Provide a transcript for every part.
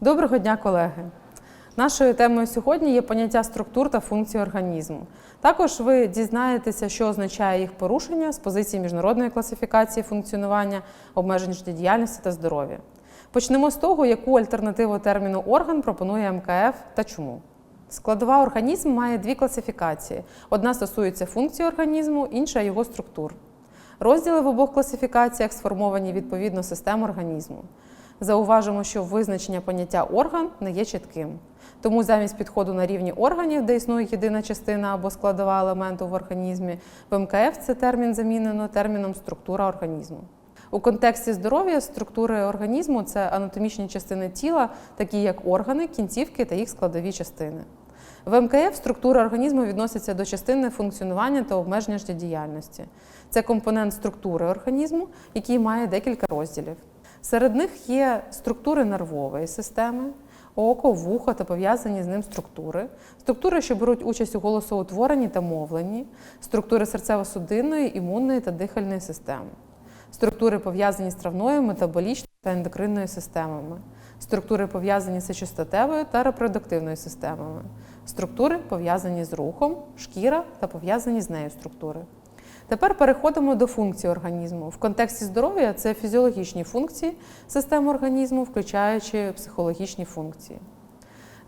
Доброго дня, колеги! Нашою темою сьогодні є поняття структур та функцій організму. Також ви дізнаєтеся, що означає їх порушення з позиції міжнародної класифікації функціонування, обмежень життєдіяльності та здоров'я. Почнемо з того, яку альтернативу терміну орган пропонує МКФ та чому. Складова організм має дві класифікації: одна стосується функції організму, інша його структур. Розділи в обох класифікаціях сформовані відповідно систем організму. Зауважимо, що визначення поняття орган не є чітким. Тому замість підходу на рівні органів, де існує єдина частина або складова елементу в організмі, в МКФ це термін замінено терміном структура організму. У контексті здоров'я структури організму це анатомічні частини тіла, такі як органи, кінцівки та їх складові частини. В МКФ структура організму відноситься до частини функціонування та обмеження життєдіяльності. Це компонент структури організму, який має декілька розділів. Серед них є структури нервової системи, око, вухо та пов'язані з ним структури, структури, що беруть участь у голосоутворенні та мовленні, структури серцево-судинної, імунної та дихальної системи, структури пов'язані з травною, метаболічною та ендокринною системами, структури пов'язані з сечостатевою та репродуктивною системами, структури пов'язані з рухом, шкіра та пов'язані з нею структури. Тепер переходимо до функцій організму. В контексті здоров'я це фізіологічні функції системи організму, включаючи психологічні функції.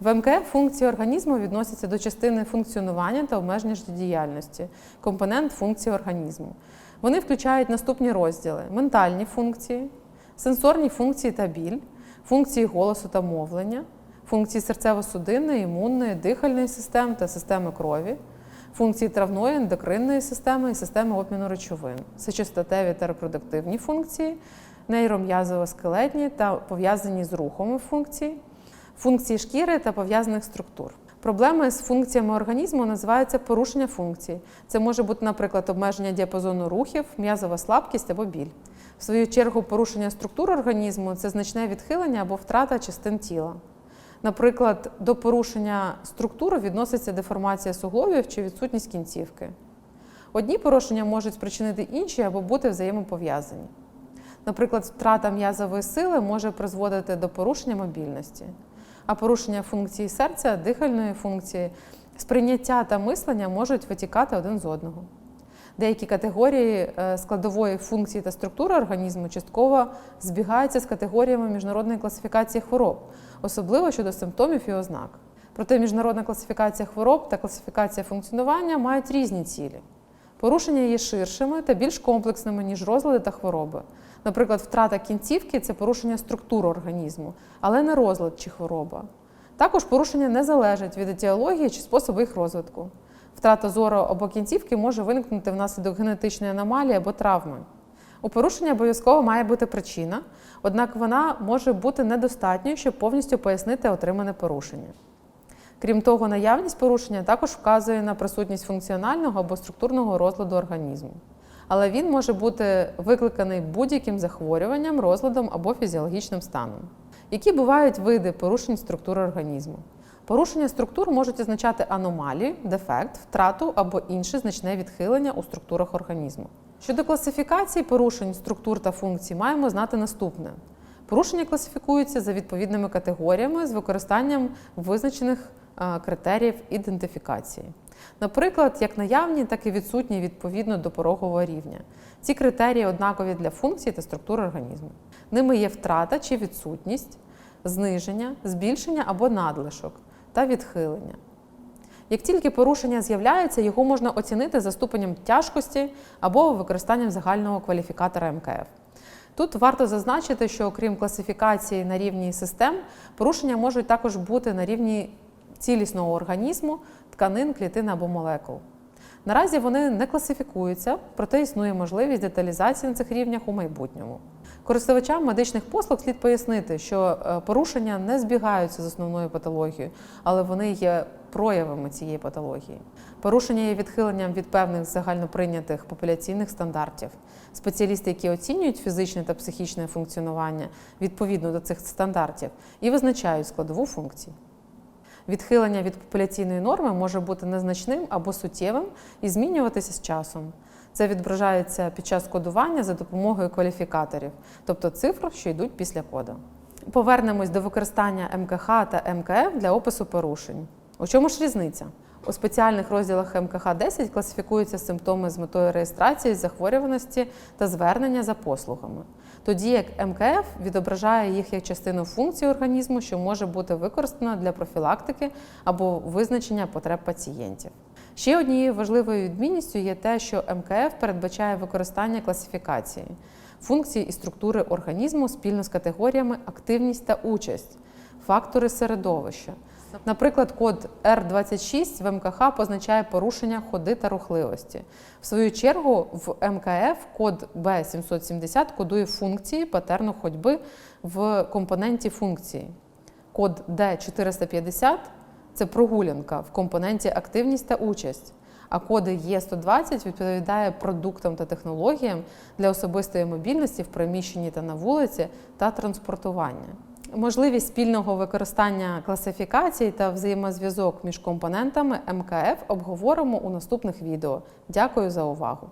В МКФ функції організму відносяться до частини функціонування та обмеження життєдіяльності, компонент функції організму. Вони включають наступні розділи: ментальні функції, сенсорні функції та біль, функції голосу та мовлення, функції серцево-судинної, імунної, дихальної системи та системи крові, функції травної, ендокринної системи і системи обміну речовин, сечостатеві та репродуктивні функції, нейром'язово-скелетні та пов'язані з рухами функції, функції шкіри та пов'язаних структур. Проблеми з функціями організму називаються порушення функцій. Це може бути, наприклад, обмеження діапазону рухів, м'язова слабкість або біль. В свою чергу, порушення структур організму це значне відхилення або втрата частин тіла. Наприклад, до порушення структури відноситься деформація суглобів чи відсутність кінцівки. Одні порушення можуть спричинити інші або бути взаємопов'язані. Наприклад, втрата м'язової сили може призводити до порушення мобільності, а порушення функції серця, дихальної функції, сприйняття та мислення можуть витікати один з одного. Деякі категорії е, складової функції та структури організму частково збігаються з категоріями міжнародної класифікації хвороб, особливо щодо симптомів і ознак. Проте міжнародна класифікація хвороб та класифікація функціонування мають різні цілі. Порушення є ширшими та більш комплексними, ніж розлади та хвороби. Наприклад, втрата кінцівки це порушення структури організму, але не розлад чи хвороба. Також порушення не залежать від етіології чи способу їх розвитку. Втрата зору або кінцівки може виникнути внаслідок генетичної аномалії або травми. У порушення обов'язково має бути причина, однак вона може бути недостатньою, щоб повністю пояснити отримане порушення. Крім того, наявність порушення також вказує на присутність функціонального або структурного розладу організму. Але він може бути викликаний будь-яким захворюванням, розладом або фізіологічним станом. Які бувають види порушень структури організму? Порушення структур можуть означати аномалію, дефект, втрату або інше значне відхилення у структурах організму. Щодо класифікації порушень структур та функцій, маємо знати наступне: порушення класифікуються за відповідними категоріями з використанням визначених е, критеріїв ідентифікації. Наприклад, як наявні, так і відсутні відповідно до порогового рівня. Ці критерії однакові для функцій та структур організму. Ними є втрата чи відсутність, зниження, збільшення або надлишок та відхилення. Як тільки порушення з'являється, його можна оцінити за ступенем тяжкості або використанням загального кваліфікатора МКФ. Тут варто зазначити, що окрім класифікації на рівні систем, порушення можуть також бути на рівні цілісного організму, тканин, клітин або молекул. Наразі вони не класифікуються, проте існує можливість деталізації на цих рівнях у майбутньому. Користувачам медичних послуг слід пояснити, що е, порушення не збігаються з основною патологією, але вони є проявами цієї патології. Порушення є відхиленням від певних загальноприйнятих популяційних стандартів. Спеціалісти, які оцінюють фізичне та психічне функціонування відповідно до цих стандартів, і визначають складову функцію. Відхилення від популяційної норми може бути незначним або суттєвим і змінюватися з часом. Це відображається під час кодування за допомогою кваліфікаторів, тобто цифр, що йдуть після коду. Повернемось до використання МКХ та МКФ для опису порушень. У чому ж різниця? У спеціальних розділах МКХ 10 класифікуються симптоми з метою реєстрації захворюваності та звернення за послугами. Тоді як МКФ відображає їх як частину функції організму, що може бути використана для профілактики або визначення потреб пацієнтів. Ще однією важливою відмінністю є те, що МКФ передбачає використання класифікації функції і структури організму спільно з категоріями активність та участь, фактори середовища. Наприклад, код R26 в МКХ позначає порушення ходи та рухливості. В свою чергу, в МКФ код B770 кодує функції патерну ходьби в компоненті функції. Код D450 це прогулянка в компоненті активність та участь. А коди Е120 відповідає продуктам та технологіям для особистої мобільності в приміщенні та на вулиці та транспортування. Можливість спільного використання класифікацій та взаємозв'язок між компонентами МКФ обговоримо у наступних відео. Дякую за увагу!